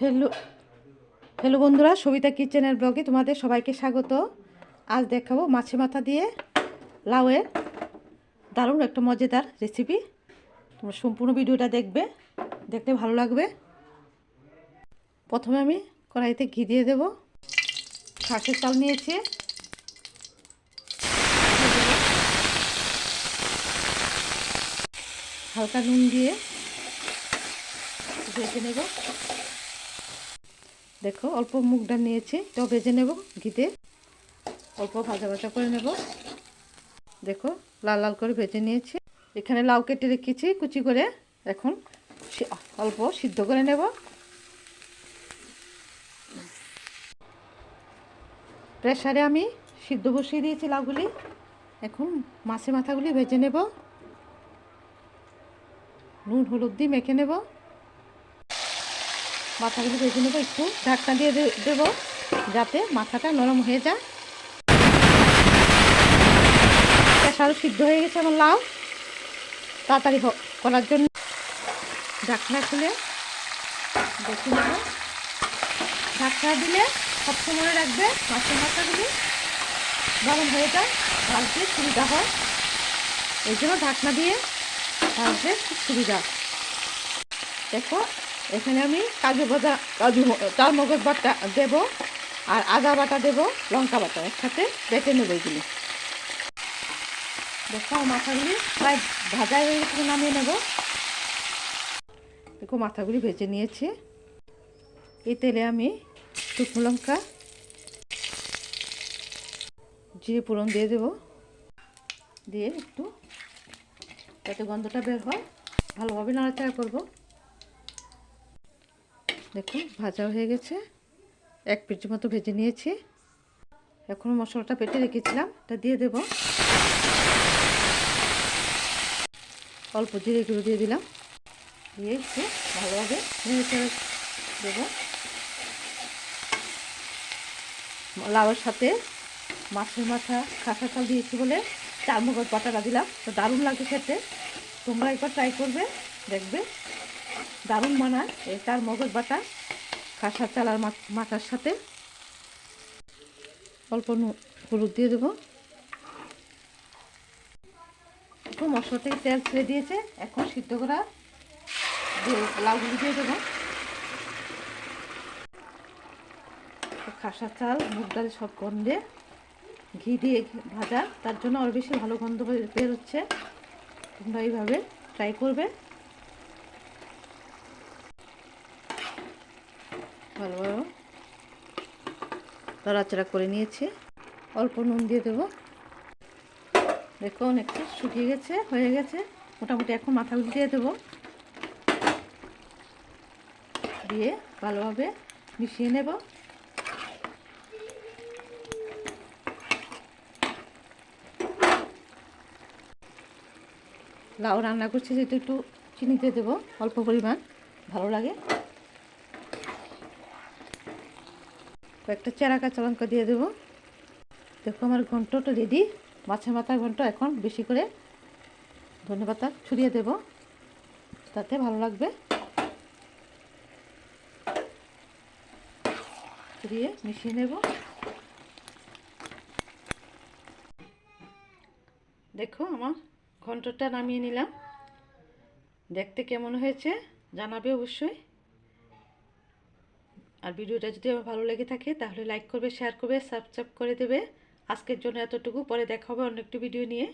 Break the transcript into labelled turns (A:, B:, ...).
A: Hello hello বন্ধুরা, সবিতা কিচেনের ব্লগে তোমাদের সবাইকে স্বাগত। আজ দেখাবো মাছে মাথা দিয়ে লাউয়ের দারুণ একটা মজাদার রেসিপি তোমরা সম্পূর্ণ ভিডিওটা দেখবে, দেখতে ভালো লাগবে। প্রথমে আমি কড়াইতে ঘি দিয়ে দেব। শাকের চাল নিয়েছি। হালকা নুন দিয়ে ভেজে নেব। দেখো, অল্প মুগ ডাল নিয়েছি। এটাও ভেজে নেব ঘিতে। অল্প ভাজা ভাজা করে নেব। দেখো, লাল লাল করে ভেজে নিয়েছি। এখানে লাউ কেটে রেখেছি কুচি করে। এখন অল্প সিদ্ধ করে নেব। প্রেসারে আমি সিদ্ধ বসিয়ে দিয়েছি লাউগুলি। এখন মাছে মাথাগুলি ভেজে নেব। নুন, হলুদ দিয়ে মেখে নেব। মাথাগুলি ভেজে নেব একটু ঢাকনা দিয়ে দেবো, যাতে মাথাটা নরম হয়ে যায়। প্রেশারও সিদ্ধ হয়ে গেছে আমার লাউ। তাড়াতাড়ি করার জন্য। ঢাকনা খুলে দেখে নেব। ঢাকনা দিলে সবসময় রাখবে, মাছের মাথাগুলি গরম হয়ে যায়, ভাজতে সুবিধা হয়। এই জন্য ঢাকনা দিয়ে ভাজতে খুব সুবিধা। দেখো এখানে আমি কাজু বাটা কাজু ম- চাল মগজ বাটা দেব আর আদা বাটা দেব, লঙ্কা বাটা একসাথে বেটে নেব এগুলি। দেখো, মাথাগুলি প্রায় ভাজা হয়ে গেছে, নামিয়ে নেব। দেখো, মাথাগুলি ভেজে নিয়েছি। এই তেলে আমি শুকনো লঙ্কা, জিরে পুরন দিয়ে দেব। দিয়ে একটু যাতে গন্ধটা বের হয়, ভালোভাবে নাড়াচাড়া করব। দেখুন, ভাজা হয়ে গেছে। এক পিঠের মতো ভেজে নিয়েছি। এখন মশলাটা পেটে রেখেছিলাম, এটা দিয়ে দেব। অল্প জিরে গুঁড়ো দিয়ে দিলাম। দিয়ে একটু ভালোভাবে নেড়ে চেড়ে দেবো। লাউয়ের সাথে মাছের মাথা খাসা চাল দিয়েছি বলে চার মগজ বাটাটা দিলাম। তো দারুণ লাগে খেতে। তোমরা একবার ট্রাই করবে, দেখবে। দারুণ বানায় এই চার মগজ বাটা খাসার চাল আর মা- মাথার সাথে। অল্প হলুদ দিয়ে দেবো। একটু মশলা থেকে তেল ছেড়ে দিয়েছে, এখন সিদ্ধ করা লাউগুলি দিয়ে দেবো। খাসার চাল, মুগ ডাল সব গন্ধে, ঘি দিয়ে ভাজা, তার জন্য আরও বেশি ভালো গন্ধ বের হচ্ছে। তোমরা এইভাবে ট্রাই করবে। ভালোভাবে নড়াচড়া করে নিয়েছি। অল্প নুন দিয়ে দেবো। দেখো অনেকটা শুকিয়ে গেছে, হয়ে গেছে। মোটামুটি এখন মাথাগুলি দিয়ে দেবো। দিয়ে ভালোভাবে মিশিয়ে নেব। লাউ রান্না করছি, যেহেতু একটু চিনি দিয়ে দেবো, অল্প পরিমাণ, ভালো লাগে। কয়েকটা চেরা কাঁচা লঙ্কা দিয়ে দেবো। দেখো আমার ঘন্টটা রেডি মাছের মাথার ঘন্ট এখন বেশি করে ধনে পাতা ছড়িয়ে দেবো। তাতে ভালো লাগবে। ছড়িয়ে মিশিয়ে নেব। দেখো আমার ঘন্টটা নামিয়ে নিলাম। দেখতে কেমন হয়েছে জানাবে অবশ্যই। আর ভিডিওটা যদি আমার ভালো লেগে থাকে, তাহলে লাইক করবে শেয়ার করবে সাবস্ক্রাইব করে দেবে। আজকের জন্য এতটুকু, পরে দেখা হবে অন্য একটি ভিডিও নিয়ে।